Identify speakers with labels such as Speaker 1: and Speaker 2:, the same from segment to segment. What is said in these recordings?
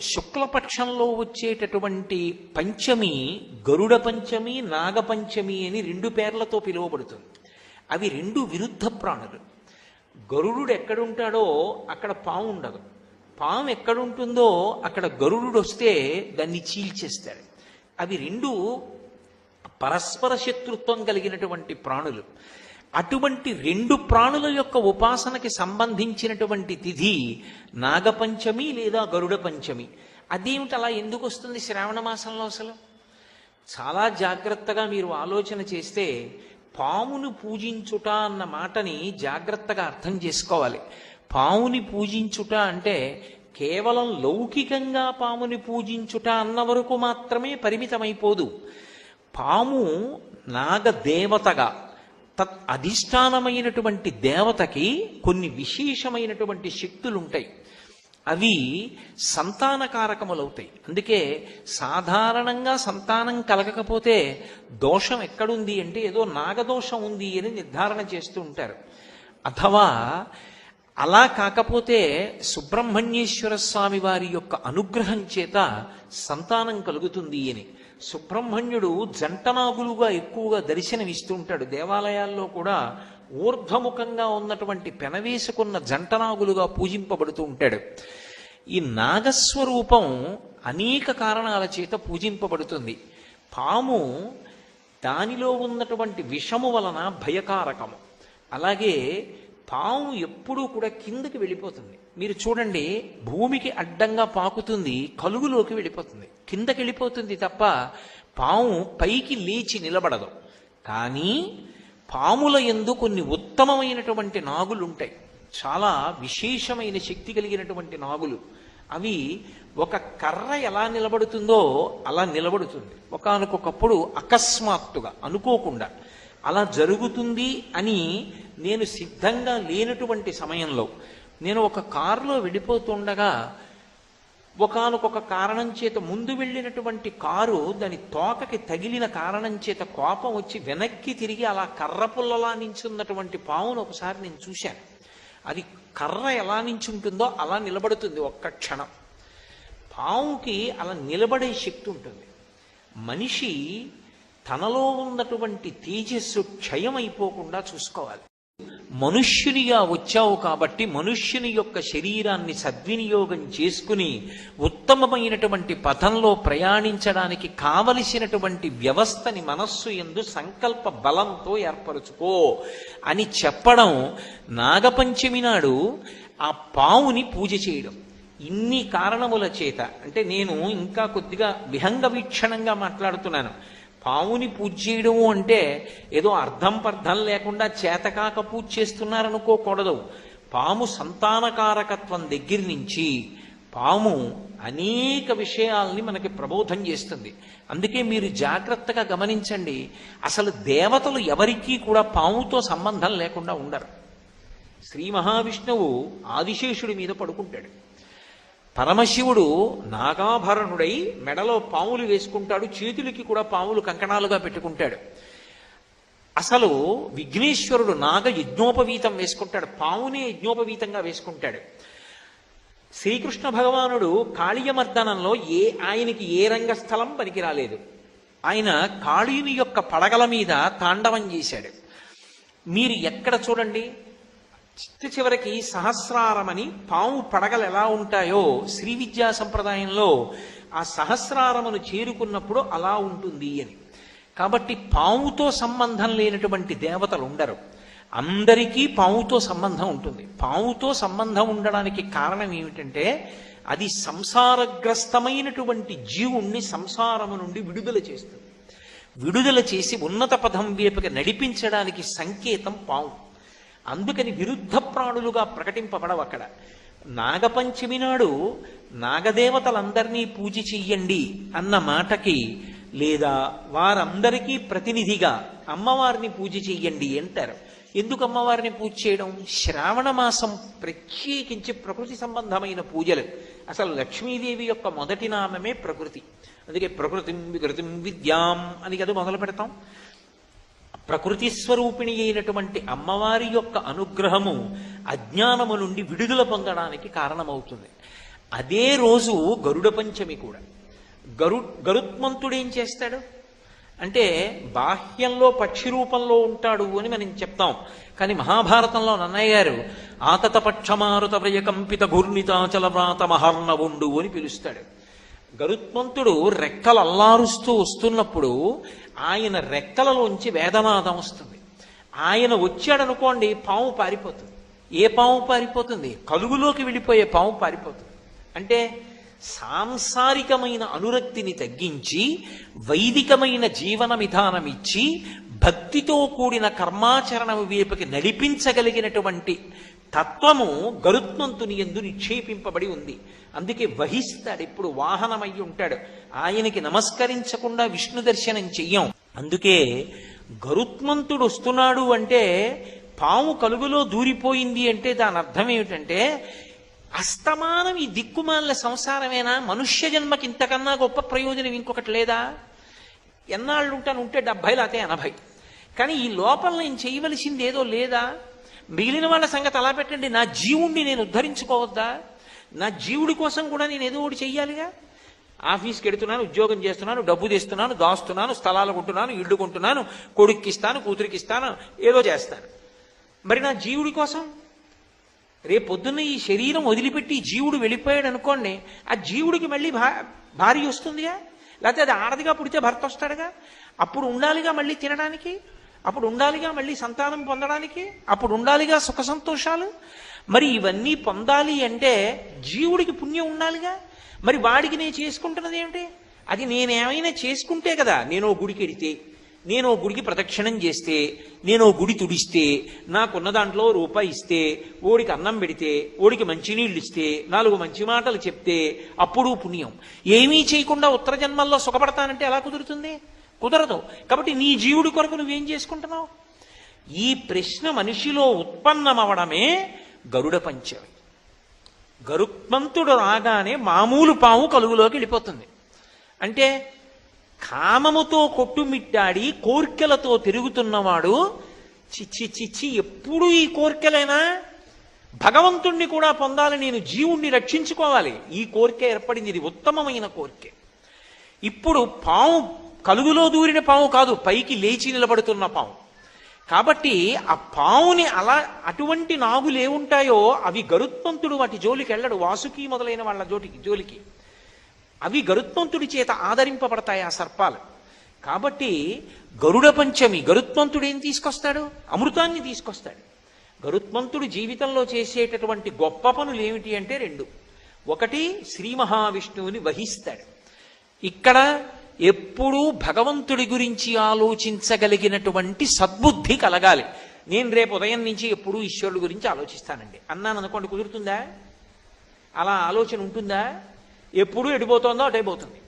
Speaker 1: శుక్లపక్షంలో వచ్చేటటువంటి పంచమి గరుడ పంచమి నాగపంచమి అని రెండు పేర్లతో పిలువబడుతుంది. అవి రెండు విరుద్ధ ప్రాణులు. గరుడు ఎక్కడుంటాడో అక్కడ పాము ఉండదు. పాము ఎక్కడుంటుందో అక్కడ గరుడు వస్తే దాన్ని చీల్చేస్తాడు అవి రెండు పరస్పర శత్రుత్వం కలిగినటువంటి ప్రాణులు. అటువంటి రెండు ప్రాణుల యొక్క ఉపాసనకి సంబంధించినటువంటి తిథి నాగపంచమి లేదా గరుడ పంచమి. అదేమిటి అలా ఎందుకు వస్తుంది శ్రావణ మాసంలో అసలు? చాలా జాగ్రత్తగా మీరు ఆలోచన చేస్తే పామును పూజించుట అన్న మాటని జాగ్రత్తగా అర్థం చేసుకోవాలి. పాముని పూజించుట అంటే కేవలం లౌకికంగా పాముని పూజించుట అన్న వరకు మాత్రమే పరిమితమైపోదు. పాము నాగదేవతగా తత్ అధిష్టానమైనటువంటి దేవతకి కొన్ని విశేషమైనటువంటి శక్తులు ఉంటాయి అవి సంతానకారకములవుతాయి. అందుకే సాధారణంగా సంతానం కలగకపోతే దోషం ఎక్కడుంది అంటే ఏదో నాగదోషం ఉంది అని నిర్ధారణ చేస్తూ ఉంటారు. అథవా అలా కాకపోతే సుబ్రహ్మణ్యేశ్వర స్వామి వారి యొక్క అనుగ్రహం చేత సంతానం కలుగుతుంది అని. సుబ్రహ్మణ్యుడు జంటనాగులుగా ఎక్కువగా దర్శనమిస్తూ ఉంటాడు దేవాలయాల్లో కూడా ఊర్ధ్వముఖంగా ఉన్నటువంటి పెనవేసుకున్న జంటనాగులుగా పూజింపబడుతూ ఉంటాడు. ఈ నాగస్వరూపం అనేక కారణాల చేత పూజింపబడుతుంది. పాము దానిలో ఉన్నటువంటి విషము వలన భయకారకము. అలాగే పాము ఎప్పుడూ కూడా కిందకి వెళ్ళిపోతుంది. మీరు చూడండి భూమికి అడ్డంగా పాకుతుంది కలుగులోకి వెళ్ళిపోతుంది. కిందకి వెళ్ళిపోతుంది తప్ప పాము పైకి లేచి నిలబడదు. కానీ పాముల ఎందు కొన్ని ఉత్తమమైనటువంటి నాగులు ఉంటాయి చాలా విశేషమైన శక్తి కలిగినటువంటి నాగులు. అవి ఒక కర్ర ఎలా నిలబడుతుందో అలా నిలబడుతుంది. ఒకనకొకప్పుడు అకస్మాత్తుగా అనుకోకుండా అలా జరుగుతుంది అని నేను సిద్ధంగా లేనటువంటి సమయంలో నేను ఒక కారులో వెళ్ళిపోతుండగా ఒకనకొక కారణం చేత ముందు వెళ్ళినటువంటి కారు దాని తోకకి తగిలిన కారణం చేత కోపం వచ్చి వెనక్కి తిరిగి అలా కర్ర పుల్లలా నించున్నటువంటి పావును ఒకసారి నేను చూశాను. అది కర్ర ఎలా నించుంటుందో అలా నిలబడుతుంది ఒక్క క్షణం. పావుకి అలా నిలబడే శక్తి ఉంటుంది. మనిషి తనలో ఉన్నటువంటి తేజస్సు క్షయమైపోకుండా చూసుకోవాలి. మనుష్యునిగా వచ్చావు కాబట్టి మనుష్యుని యొక్క శరీరాన్ని సద్వినియోగం చేసుకుని ఉత్తమమైనటువంటి పథంలో ప్రయాణించడానికి కావలసినటువంటి వ్యవస్థని మనస్సు ఎందు సంకల్ప బలంతో ఏర్పరచుకో అని చెప్పడం నాగపంచమి నాడు ఆ పావుని పూజ చేయడం. ఇన్ని కారణముల చేత అంటే నేను ఇంకా కొద్దిగా విహంగ వీక్షణంగా మాట్లాడుతున్నాను. పావుని పూజ చేయడము అంటే ఏదో అర్థం పర్థం లేకుండా చేతకాక పూజ చేస్తున్నారనుకోకూడదు. పాము సంతానకారకత్వం దగ్గర నుంచి పాము అనేక విషయాల్ని మనకి ప్రబోధం చేస్తుంది. అందుకే మీరు జాగ్రత్తగా గమనించండి అసలు దేవతలు ఎవరికీ కూడా పాముతో సంబంధం లేకుండా ఉండరు. శ్రీ మహావిష్ణువు ఆదిశేషుడి మీద పడుకుంటాడు. పరమశివుడు నాగాభరణుడై మెడలో పాములు వేసుకుంటాడు చేతులకి కూడా పాములు కంకణాలుగా పెట్టుకుంటాడు. అసలు విఘ్నేశ్వరుడు నాగ యజ్ఞోపవీతం వేసుకుంటాడు పామునే యజ్ఞోపవీతంగా వేసుకుంటాడు. శ్రీకృష్ణ భగవానుడు కాళీయమర్దనంలో ఏ ఆయనకి ఏ రంగస్థలం పనికి రాలేదు ఆయన కాళీని యొక్క పడగల మీద తాండవం చేశాడు. మీరు ఎక్కడ చూడండి? చిట్ట చివరికి సహస్రారమని పాము పడగలు ఎలా ఉంటాయో శ్రీ విద్యా సంప్రదాయంలో ఆ సహస్రారమును చేరుకున్నప్పుడు అలా ఉంటుంది అని. కాబట్టి పాముతో సంబంధం లేనటువంటి దేవతలు ఉండరు. అందరికీ పాముతో సంబంధం ఉంటుంది. పాముతో సంబంధం ఉండడానికి కారణం ఏమిటంటే అది సంసారగ్రస్తమైనటువంటి జీవుణ్ణి సంసారము నుండి విడుదల చేస్తుంది. విడుదల చేసి ఉన్నత పదం వైపుకి నడిపించడానికి సంకేతం పాము. అందుకని విరుద్ధ ప్రాణులుగా ప్రకటింపబడవు అక్కడ. నాగపంచమి నాడు నాగదేవతలందరినీ పూజ చెయ్యండి అన్న మాటకి లేదా వారందరికీ ప్రతినిధిగా అమ్మవారిని పూజ చెయ్యండి అంటారు. ఎందుకు అమ్మవారిని పూజ చేయడం? శ్రావణ మాసం ప్రత్యేకించి ప్రకృతి సంబంధమైన పూజలు. అసలు లక్ష్మీదేవి యొక్క మొదటి నామమే ప్రకృతి. అందుకే ప్రకృతిం వికృతిం విద్యాం అని కదా మొదలు పెడతాం. ప్రకృతి స్వరూపిణి అయినటువంటి అమ్మవారి యొక్క అనుగ్రహము అజ్ఞానము నుండి విడుదల పొందడానికి కారణమవుతుంది. అదే రోజు గరుడ పంచమి కూడా. గరు గరుత్మంతుడు ఏం చేస్తాడు? అంటే బాహ్యంలో పక్షి రూపంలో ఉంటాడు అని మనం చెప్తాం. కానీ మహాభారతంలో నన్నయ్య గారు ఆతత పక్షమారుత వ్రయకంపిత ఘూర్ణితాచల వ్రాత మహర్ణవుండు అని పిలుస్తాడు. గరుత్మంతుడు రెక్కలు అల్లారుస్తూ వస్తున్నప్పుడు ఆయన రెక్కలలోంచి వేదనాదం వస్తుంది. ఆయన వచ్చాడనుకోండి పాము పారిపోతుంది. ఏ పాము పారిపోతుంది? కలుగులోకి వెళ్ళిపోయే పాము పారిపోతుంది. అంటే సాంసారికమైన అనురక్తిని తగ్గించి వైదికమైన జీవన విధానం ఇచ్చి భక్తితో కూడిన కర్మాచరణ వైపుకి నడిపించగలిగినటువంటి తత్వము గరుత్మంతుని ఎందు నిక్షేపింపబడి ఉంది. అందుకే వహిస్తాడు ఇప్పుడు వాహనమై ఉంటాడు. ఆయనకి నమస్కరించకుండా విష్ణు దర్శనం చెయ్యం. అందుకే గరుత్మంతుడు వస్తున్నాడు అంటే పాము కలుగులో దూరిపోయింది అంటే దాని అర్థం ఏమిటంటే అస్తమానం ఈ దిక్కుమాల సంసారమేనా? మనుష్య జన్మకి ఇంతకన్నా గొప్ప ప్రయోజనం ఇంకొకటి లేదా? ఎన్నాళ్ళు ఉంటాను ఉంటే డెబ్భై లేకపోతే ఎనభై. కానీ ఈ లోపల నేను చేయవలసింది ఏదో లేదా? మిగిలిన వాళ్ళ సంగతి అలా పెట్టండి. నా జీవుణ్ణి నేను ఉద్ధరించుకోవద్దా? నా జీవుడి కోసం కూడా నేను ఏదో ఒకటి చెయ్యాలిగా? ఆఫీస్కి వెడుతున్నాను ఉద్యోగం చేస్తున్నాను డబ్బు తెస్తున్నాను దాస్తున్నాను స్థలాలు కొంటున్నాను ఇళ్ళు కొంటున్నాను కొడుక్కి ఇస్తాను కూతురికి ఇస్తాను ఏదో చేస్తాను. మరి నా జీవుడి కోసం? రేపు పొద్దున్న ఈ శరీరం వదిలిపెట్టి జీవుడు వెళ్ళిపోయాడు అనుకోండి ఆ జీవుడికి మళ్ళీ భా భార్య వస్తుందిగా? లేకపోతే అది ఆడదిగా పుడితే భర్త వస్తాడుగా? అప్పుడు ఉండాలిగా మళ్ళీ తినడానికి? అప్పుడు ఉండాలిగా మళ్ళీ సంతానం పొందడానికి? అప్పుడు ఉండాలిగా సుఖ సంతోషాలు? మరి ఇవన్నీ పొందాలి అంటే జీవుడికి పుణ్యం ఉండాలిగా? మరి వాడికి నేను చేసుకుంటున్నది ఏమిటి? అది నేనేమైనా చేసుకుంటే కదా నేను ఓ గుడికి వెడితే నేను ఓ గుడికి ప్రదక్షిణం చేస్తే నేను ఓ గుడి తుడిస్తే నాకున్న దాంట్లో రూపాయి ఇస్తే ఓడికి అన్నం పెడితే ఓడికి మంచినీళ్ళు ఇస్తే నాలుగు మంచి మాటలు చెప్తే అప్పుడు పుణ్యం. ఏమీ చేయకుండా ఉత్తర జన్మల్లో సుఖపడతానంటే ఎలా కుదురుతుంది? కుదరదు. కాబట్టి నీ జీవుడి కొరకు నువ్వేం చేసుకుంటున్నావు? ఈ ప్రశ్న మనిషిలో ఉత్పన్నమవడమే గరుడ పంచమి. గరుత్మంతుడు రాగానే మామూలు పాము కలుగులోకి వెళ్ళిపోతుంది. అంటే కామముతో కొట్టుమిట్టాడి కోర్కెలతో తిరుగుతున్నవాడు చిచ్చి చిచ్చి ఎప్పుడు ఈ కోర్కెలైనా? భగవంతుణ్ణి కూడా పొందాలి నేను జీవుణ్ణి రక్షించుకోవాలి. ఈ కోరిక ఏర్పడింది ఇది ఉత్తమమైన కోరిక. ఇప్పుడు పాము కలుగులో దూరిన పాము కాదు పైకి లేచి నిలబడుతున్న పాము. కాబట్టి ఆ పావుని అలా అటువంటి నాగులు ఏముంటాయో అవి గరుత్మంతుడు వాటి జోలికి వెళ్ళడు వాసుకి మొదలైన వాళ్ళ జోటికి జోలికి. అవి గరుత్మంతుడి చేత ఆదరింపబడతాయి ఆ సర్పాలు? కాబట్టి గరుడ పంచమి గరుత్మంతుడు ఏం తీసుకొస్తాడు? అమృతాన్ని తీసుకొస్తాడు. గరుత్మంతుడు జీవితంలో చేసేటటువంటి గొప్ప పనులు ఏమిటి అంటే రెండు. ఒకటి శ్రీ మహావిష్ణువుని వహిస్తాడు. ఇక్కడ ఎప్పుడూ భగవంతుడి గురించి ఆలోచించగలిగినటువంటి సద్బుద్ధి కలగాలి. నేను రేపు ఉదయం నుంచి ఎప్పుడూ ఈశ్వరుడు గురించి ఆలోచిస్తానండి. అన్నాను అనుకోండి కుదురుతుందా? అలా ఆలోచన ఉంటుందా? ఎప్పుడు ఎడిపోతుందో అటైపోతుంది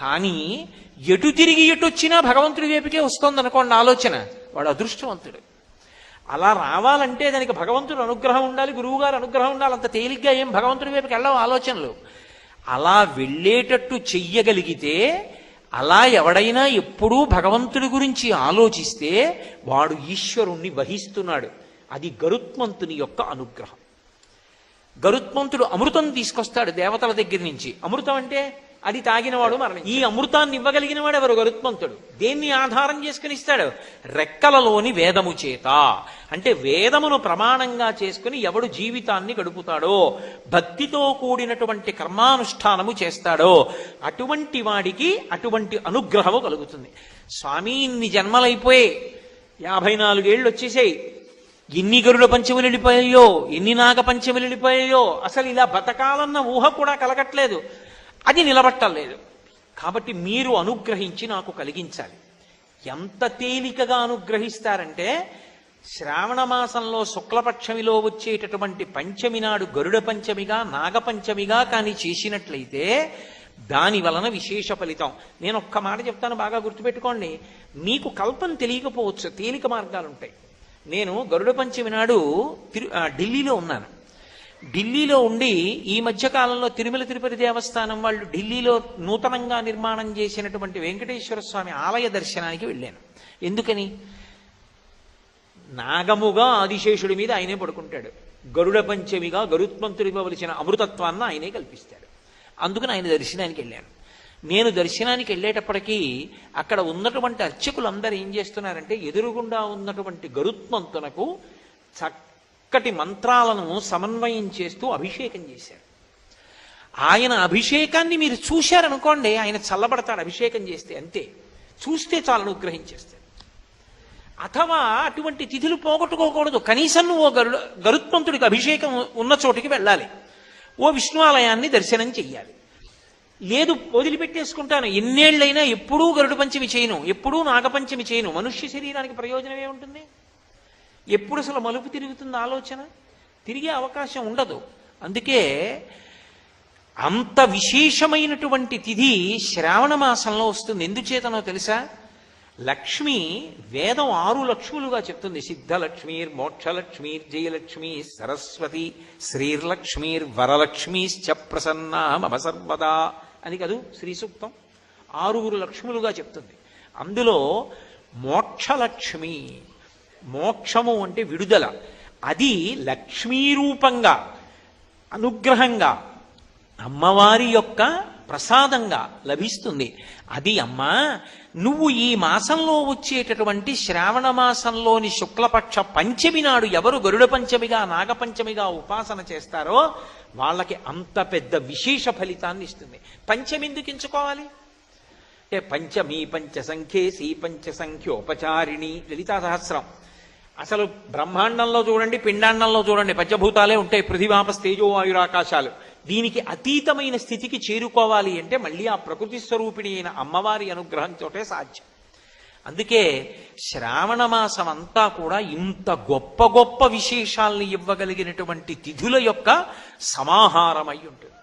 Speaker 1: కానీ ఎటు తిరిగి ఎటు వచ్చినా భగవంతుడి వైపుకే వస్తుంది అనుకోండి ఆలోచన. వాడు అదృష్టవంతుడు. అలా రావాలంటే దానికి భగవంతుడు అనుగ్రహం ఉండాలి గురువుగారు అనుగ్రహం ఉండాలి అంత తేలిగ్గా ఏం భగవంతుడి వైపుకి వెళ్ళవు ఆలోచనలు. అలా వెళ్ళేటట్టు చెయ్యగలిగితే అలా ఎవడైనా ఎప్పుడూ భగవంతుడి గురించి ఆలోచిస్తే వాడు ఈశ్వరుణ్ణి వహిస్తున్నాడు. అది గరుత్మంతుని యొక్క అనుగ్రహం. గరుత్మంతుడు అమృతం తీసుకొస్తాడు దేవతల దగ్గర నుంచి. అమృతం అంటే అది తాగినవాడు మరణం ఈ అమృతాన్ని ఇవ్వగలిగిన వాడు ఎవరు? గరుత్మంతుడు. దేన్ని ఆధారం చేసుకుని ఇస్తాడు? రెక్కలలోని వేదము చేత. అంటే వేదమును ప్రమాణంగా చేసుకుని ఎవడు జీవితాన్ని గడుపుతాడో భక్తితో కూడినటువంటి కర్మానుష్ఠానము చేస్తాడో అటువంటి వాడికి అటువంటి అనుగ్రహము కలుగుతుంది. స్వామి ఇన్ని జన్మలైపోయి యాభై నాలుగేళ్ళు వచ్చేసాయి. ఎన్ని గరుడ పంచములు వెళ్ళిపోయాయో ఎన్ని నాగ పంచములు వెళ్ళిపోయాయో అసలు ఇలా బతకాలన్న ఊహ కూడా కలగట్లేదు. అది నిలబట్టలేదు. కాబట్టి మీరు అనుగ్రహించి నాకు కలిగించాలి. ఎంత తేలికగా అనుగ్రహిస్తారంటే శ్రావణ మాసంలో శుక్లపక్షమిలో వచ్చేటటువంటి పంచమి నాడు గరుడ పంచమిగా నాగపంచమిగా కానీ చేసినట్లయితే దాని వలన విశేష ఫలితం. నేను ఒక్క మాట చెప్తాను బాగా గుర్తుపెట్టుకోండి. మీకు కల్పన తెలియకపోవచ్చు తేలిక మార్గాలు ఉంటాయి నేను గరుడ పంచమి నాడు తిరు ఢిల్లీలో ఉన్నాను. ఢిల్లీలో ఉండి ఈ మధ్య కాలంలో తిరుమల తిరుపతి దేవస్థానం వాళ్ళు ఢిల్లీలో నూతనంగా నిర్మాణం చేసినటువంటి వెంకటేశ్వర స్వామి ఆలయ దర్శనానికి వెళ్ళాను. ఎందుకని? నాగముగా ఆదిశేషుడి మీద ఆయనే పడుకుంటాడు. గరుడ పంచమిగా గరుత్మంతుడివ్వవలసిన అమృతత్వాన్ని ఆయనే కల్పిస్తాడు. అందుకని ఆయన దర్శనానికి వెళ్ళాను. నేను దర్శనానికి వెళ్ళేటప్పటికీ అక్కడ ఉన్నటువంటి అర్చకులందరూ ఏం చేస్తున్నారంటే ఎదురుగుండా ఉన్నటువంటి గరుత్మంతునకు చక్కటి మంత్రాలను సమన్వయం చేస్తూ అభిషేకం చేశారు. ఆయన అభిషేకాన్ని మీరు చూశారనుకోండి ఆయన చల్లబడతాడు అభిషేకం చేస్తే అంతే. చూస్తే చాలు అనుగ్రహించేస్తాడు. అథవా అటువంటి తిథులు పోగొట్టుకోకూడదు. కనీసం నువ్వు ఓ గరుత్మంతుడికి అభిషేకం ఉన్న చోటికి వెళ్ళాలి. ఓ విష్ణు ఆలయాన్ని దర్శనం చెయ్యాలి. లేదు వదిలిపెట్టేసుకుంటాను. ఎన్నేళ్ళైనా ఎప్పుడూ గరుడు పంచమి చేయను. ఎప్పుడూ నాగపంచమి చేయను. మనుష్య శరీరానికి ప్రయోజనం ఏముంటుంది? ఎప్పుడు అసలు మలుపు తిరుగుతుంది ఆలోచన? తిరిగే అవకాశం ఉండదు. అందుకే అంత విశేషమైనటువంటి తిథి శ్రావణ మాసంలో వస్తుంది. ఎందుచేతనో తెలుసా? లక్ష్మి వేదం ఆరు లక్ష్ములుగా చెప్తుంది. సిద్ధలక్ష్మీర్ మోక్షలక్ష్మీర్ జయలక్ష్మి సరస్వతి శ్రీర్లక్ష్మీర్ వరలక్ష్మీశ్చ ప్రసన్నా మమ సర్వదా. అది కదూ శ్రీ సూక్తం ఆరుగురు లక్ష్ములుగా చెప్తుంది. అందులో మోక్షలక్ష్మి మోక్షము అంటే విడుదల. అది లక్ష్మీరూపంగా అనుగ్రహంగా అమ్మవారి యొక్క ప్రసాదంగా లభిస్తుంది. అది అమ్మా నువ్వు ఈ మాసంలో వచ్చేటటువంటి శ్రావణ మాసంలోని శుక్లపక్ష పంచమి నాడు ఎవరు గరుడ పంచమిగా నాగపంచమిగా ఉపాసన చేస్తారో వాళ్ళకి అంత పెద్ద విశేష ఫలితాన్ని ఇస్తుంది. పంచమి ఎందుకు ఎంచుకోవాలి? అంటే పంచమీ పంచ సంఖ్యేసి పంచ సంఖ్యోపచారిణి లలితా సహస్రం. అసలు బ్రహ్మాండంలో చూడండి పిండాండంలో చూడండి పంచభూతాలే ఉంటాయి పృథివాపస్ తేజోవాయురాకాశాలు వాయురాకాశాలు దీనికి అతీతమైన స్థితికి చేరుకోవాలి అంటే మళ్ళీ ఆ ప్రకృతి స్వరూపిణి అయిన అమ్మవారి అనుగ్రహంతోటే సాధ్యం. అందుకే శ్రావణ మాసం అంతా కూడా ఇంత గొప్ప గొప్ప విశేషాల్ని ఇవ్వగలిగినటువంటి తిథుల యొక్క సమాహారమై ఉంటుంది.